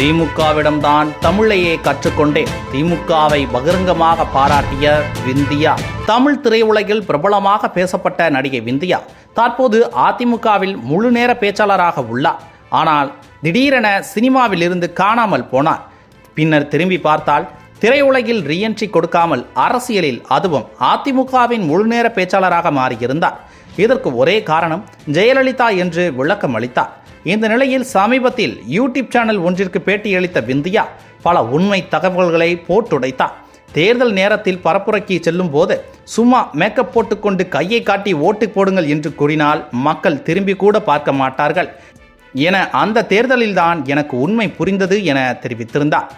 திமுகவிடம்தான் தமிழையே கற்றுக்கொண்டே திமுகவை பகிரங்கமாக பாராட்டிய விந்தியா. தமிழ் திரையுலகில் பிரபலமாக பேசப்பட்ட நடிகை விந்தியா. தற்போது அதிமுகவில் முழு நேர பேச்சாளராக உள்ளார். ஆனால் திடீரென சினிமாவில் இருந்து காணாமல் போனார். பின்னர் திரும்பி பார்த்தால் திரையுலகில் ரீஎன்ட்ரி கொடுக்காமல் அரசியலில் அதுவும் அதிமுகவின் முழுநேர பேச்சாளராக மாறியிருந்தார். இதற்கு ஒரே காரணம் ஜெயலலிதா என்று விளக்கம் அளித்தார் இந்த நிலையில் சமீபத்தில் யூடியூப் சேனல் ஒன்றிற்கு பேட்டியளித்த விந்தியா பல உண்மை தகவல்களை போட்டுடைத்தார் தேர்தல் நேரத்தில் பரப்புரைக்கு செல்லும் போது சும்மா மேக்கப் போட்டுக்கொண்டு கையை காட்டி ஓட்டு போடுங்கள் என்று கூறினால் மக்கள் திரும்பி கூட பார்க்க மாட்டார்கள். என அந்த தேர்தலில்தான் எனக்கு உண்மை புரிந்தது என தெரிவித்திருந்தார்.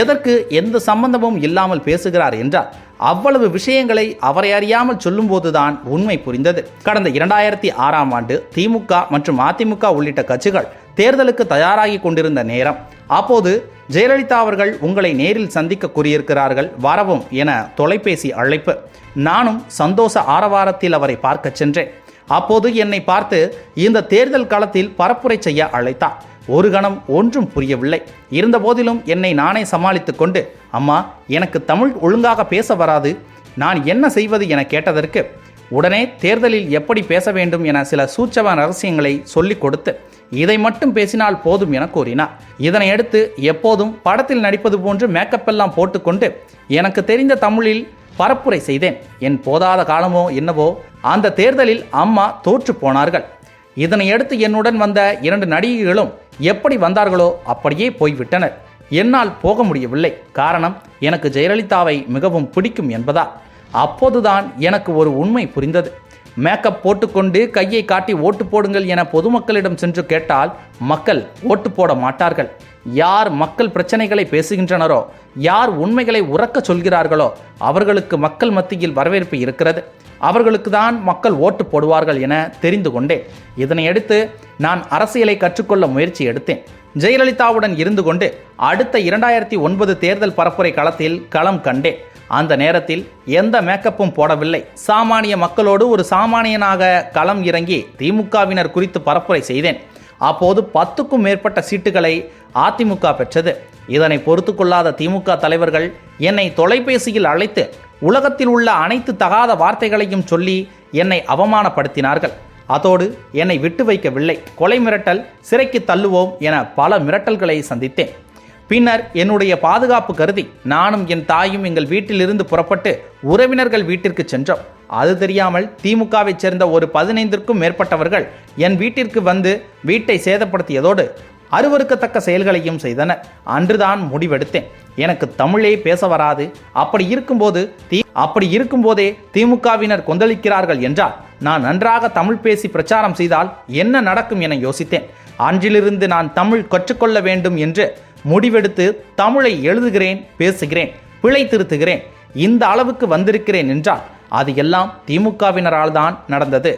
எதற்கு எந்த சம்பந்தமும் இல்லாமல் பேசுகிறார் என்றால் அவ்வளவு விஷயங்களை அவரை அறியாமல் சொல்லும்போதுதான் உண்மை புரிந்தது. கடந்த இரண்டாயிரத்தி ஆறாம் ஆண்டு திமுக மற்றும் அதிமுக உள்ளிட்ட கட்சிகள் தேர்தலுக்கு தயாராகி கொண்டிருந்த நேரம். அப்போது ஜெயலலிதா அவர்கள் உங்களை நேரில் சந்திக்க கூறியிருக்கிறார்கள் வரவும் என தொலைபேசி அழைப்பு. நானும் சந்தோஷ ஆரவாரத்தில் அவரை பார்க்கச் சென்றேன். அப்போது என்னை பார்த்து இந்த தேர்தல் காலத்தில் பரப்புரை செய்ய அழைத்தார். ஒரு கணம் ஒன்றும் புரியவில்லை. இருந்தபோதிலும் என்னை நானே சமாளித்து கொண்டு அம்மா எனக்கு தமிழ் ஒழுங்காக பேச வராது. நான் என்ன செய்வது என கேட்டதற்கு உடனே தேர்தலில் எப்படி பேச வேண்டும் என சில சூச்சவ ரகசியங்களை சொல்லிக் கொடுத்து இதை மட்டும் பேசினால் போதும் என கூறினார். இதனையடுத்து எப்போதும் படத்தில் நடிப்பது போன்று மேக்கப் எல்லாம் போட்டுக்கொண்டு எனக்கு தெரிந்த தமிழில் பரப்புரை செய்தேன். என் போதாத காலமோ என்னவோ அந்த தேர்தலில் அம்மா தோற்று போனார்கள். இதனை அடுத்து என்னுடன் வந்த இரண்டு நடிகைகளும் எப்படி வந்தார்களோ அப்படியே போய்விட்டனர். என்னால் போக முடியவில்லை. காரணம் எனக்கு ஜெயலலிதாவை மிகவும் பிடிக்கும் என்பதா. அப்போதுதான் எனக்கு ஒரு உண்மை புரிந்தது. மேக்கப் போட்டுக்கொண்டு கையை காட்டி ஓட்டு போடுங்கள் என பொதுமக்களிடம் சென்று கேட்டால் மக்கள் ஓட்டு போட மாட்டார்கள். யார் மக்கள் பிரச்சனைகளை பேசுகின்றனரோ யார் உண்மைகளை உறக்க சொல்கிறார்களோ அவர்களுக்கு மக்கள் மத்தியில் வரவேற்பு இருக்கிறது. அவர்களுக்கு தான் மக்கள் ஓட்டு போடுவார்கள் என தெரிந்து கொண்டேன் இதனையடுத்து நான் அரசியலை கற்றுக்கொள்ள முயற்சி எடுத்தேன். ஜெயலலிதாவுடன் இருந்து கொண்டு அடுத்த இரண்டாயிரத்தி ஒன்பது தேர்தல் பரப்புரை களத்தில் களம் கண்டேன். அந்த நேரத்தில் எந்த மேக்கப்பும் போடவில்லை. சாமானிய மக்களோடு ஒரு சாமானியனாக களம் இறங்கி திமுகவினர் குறித்து பரப்புரை செய்தேன். அப்போது பத்துக்கும் மேற்பட்ட சீட்டுகளை அதிமுக பெற்றது. இதனை பொறுத்து கொள்ளாத திமுக தலைவர்கள் என்னை தொலைபேசியில் அழைத்து உலகத்தில் உள்ள அனைத்து தகாத வார்த்தைகளையும் சொல்லி என்னை அவமானப்படுத்தினார்கள். அதோடு என்னை விட்டு வைக்கவில்லை. கொலை மிரட்டல் சிறைக்கு தள்ளுவோம் என பல மிரட்டல்களை சந்தித்தேன். பின்னர் என்னுடைய பாதுகாப்பு கருதி நானும் என் தாயும் எங்கள் வீட்டிலிருந்து புறப்பட்டு உறவினர்கள் வீட்டிற்கு சென்றோம். அது தெரியாமல் திமுகவைச் சேர்ந்த ஒரு பதினைந்திற்கும் மேற்பட்டவர்கள் என் வீட்டிற்கு வந்து வீட்டை சேதப்படுத்தியதோடு அருவருக்கத்தக்க செயல்களையும் செய்தனர். அன்றுதான் முடிவெடுத்தேன். எனக்கு தமிழே பேச வராது. அப்படி இருக்கும்போது தி அப்படி இருக்கும்போதே திமுகவினர் கொந்தளிக்கிறார்கள் என்றால் நான் நன்றாக தமிழ் பேசி பிரச்சாரம் செய்தால் என்ன நடக்கும் என யோசித்தேன். அன்றிலிருந்து நான் தமிழ் கற்றுக்கொள்ள வேண்டும் என்று முடிவெடுத்து தமிழை எழுதுகிறேன் பேசுகிறேன் பிழை திருத்துகிறேன் இந்த அளவுக்கு வந்திருக்கிறேன் என்றால் அது எல்லாம் திமுகவினரால் தான் நடந்தது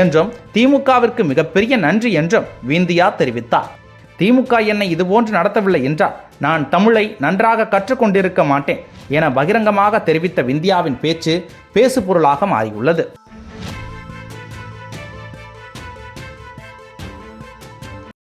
என்றும் திமுகவிற்கு மிகப்பெரிய நன்றி என்றும் விந்தியா தெரிவித்தார். திமுக என்னை இதுபோன்று நடத்தவில்லை என்றால் நான் தமிழை நன்றாக கற்றுக்கொண்டிருக்க மாட்டேன் என பகிரங்கமாக தெரிவித்த விந்தியாவின் பேச்சு பேசுபொருளாக மாறியுள்ளது.